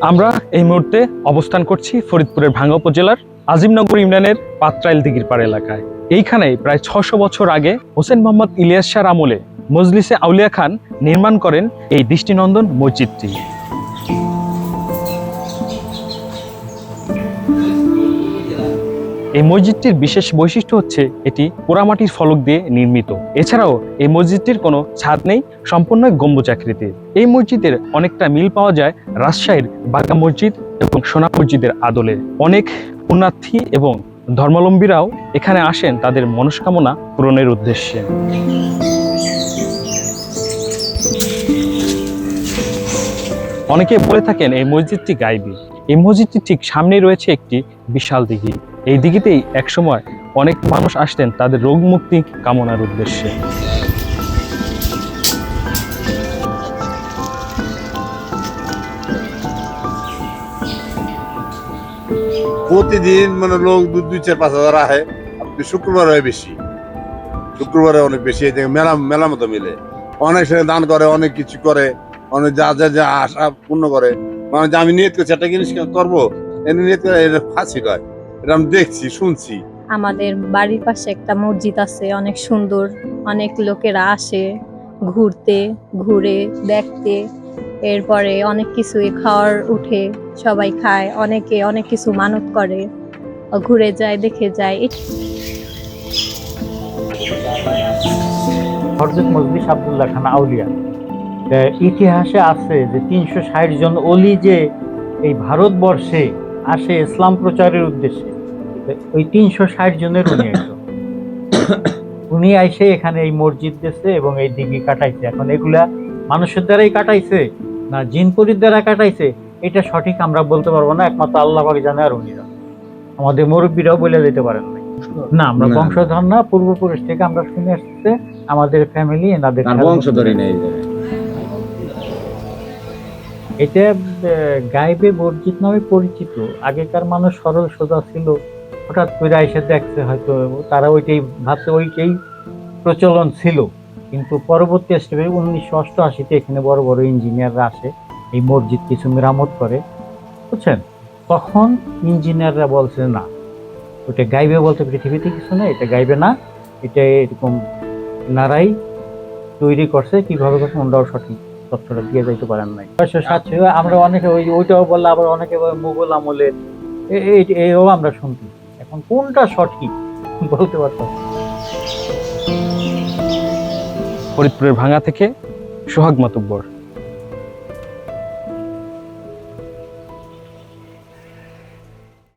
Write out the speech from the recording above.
আমরা এই মুহূর্তে অবস্থান করছি ফরিদপুরের ভাঙ্গা উপজেলার আজিমনগর ইউনিয়নের পাত্রাইল দিঘির পাড় এলাকায়। এইখানে প্রায় ছশো বছর আগে হোসেন মোহাম্মদ ইলিয়াস শাহর আমলে মজলিসে আউলিয়া খান নির্মাণ করেন এই দৃষ্টিনন্দন মসজিদটি। এই মসজিদটির বিশেষ বৈশিষ্ট্য হচ্ছে এটি পোড়ামাটির ফলক দিয়ে নির্মিত। এছাড়াও এই মসজিদটির কোনো ছাদ নেই, সম্পূর্ণ গম্বুজাকৃতির এই মসজিদের অনেকটা মিল পাওয়া যায় রাজশাহীর বাগা মসজিদ এবং সোনা মসজিদের আদলে। অনেক পুণ্যার্থী এবং ধর্মাবলম্বীরাও এখানে আসেন তাদের মনস্কামনা পূরণের উদ্দেশ্যে। অনেকে বলে থাকেন এই মসজিদটি গাইবি। এই মসজিদটির ঠিক সামনেই রয়েছে একটি বিশাল দিঘি। এই দিঘিতেই একসময় অনেক মানুষ আসতেন তাদের রোগ মুক্তি কামনার উদ্দেশ্যে। প্রতিদিন মানে লোক দু দুই চার পাঁচ হাজার আহে শুক্রবার হয় বেশি। শুক্রবারে অনেক বেশি মেলা মেলা মতো মিলে। অনেক সময় দান করে, অনেক কিছু করে, অনেক যা যা যা আশা পূর্ণ করে। মানে আমি নিয়ত করছি, একটা জিনিস করব? এনে নিয়ত করে এটা ফাঁসি হয়। এটা আমি দেখছি শুনছি। আমাদের বাড়ির পাশে একটা মসজিদ আছে অনেক সুন্দর। অনেক লোকেরা আসে ঘুরতে ঘুরে দেখতে। এরপরে অনেক কিছুই খাওয়ার উঠে সবাই খায়। অনেকে অনেক কিছু মানত করে। ঘুরে যায় দেখে যায়। এ- হরজত মজলিস আবদুল্লাহ খান আউলিয়া। ইতিহাসে আছে যে তিনশো ষাট জন অলি যে এই ভারতবর্ষে আসে ইসলাম প্রচারের উদ্দেশ্যে। ওই তিনশো ষাট জনের উনি একজন। উনি আইসে এখানে এই মসজিদ দিয়েছে এবং এই দিঘি কাটাইছে। এখন এগুলা মানুষের দ্বারাই কাটাইছে না জিনপুরির দ্বারা কাটাইছে? এটা সঠিক আমরা বলতে পারব না। একমাত্র আল্লাহ পাক জানে আর উনি আমাদের মুরব্বীরাও বলে দিতে পারেন না আমরা বংশধর না পূর্বপুরুষ থেকে আমরা শুনে আসছে আমাদের ফ্যামিলি এনাদের বংশধরই নেই। এটা গাইবে বর্জিত নামে পরিচিত। আগেকার মানুষ সরল সোজা ছিল। হঠাৎ করে এসে দেখছে হয়তো, তারা ওইটাই ভাবছে, ওইটাই প্রচলন ছিল। কিন্তু পরবর্তী স্টেপে উনিশশো অষ্টআশিতে এখানে বড় বড় ইঞ্জিনিয়াররা আসে, এই মসজিদ কিছু মেরামত করে। বুঝছেন? তখন ইঞ্জিনিয়াররা বলছে, না ওটা গাইবে বলতে পৃথিবীতে কিছু না এটা গাইবে না। এটা এরকম নারাই তৈরি করছে, কীভাবে করছে ওনারাও সঠিক তথ্যটা দিয়ে যাইতে পারেন নাই। ছয়শো সাতশো আমরা অনেকে ওই ওইটাও বললে আবার অনেকে বলে মুঘল আমলের এ- এই- এও আমরা শুনছি। এখন কোনটা সঠিক? বলতে পারতাম ফরিদপুরের ভাঙা থেকে সোহাগ মাতুব্বর।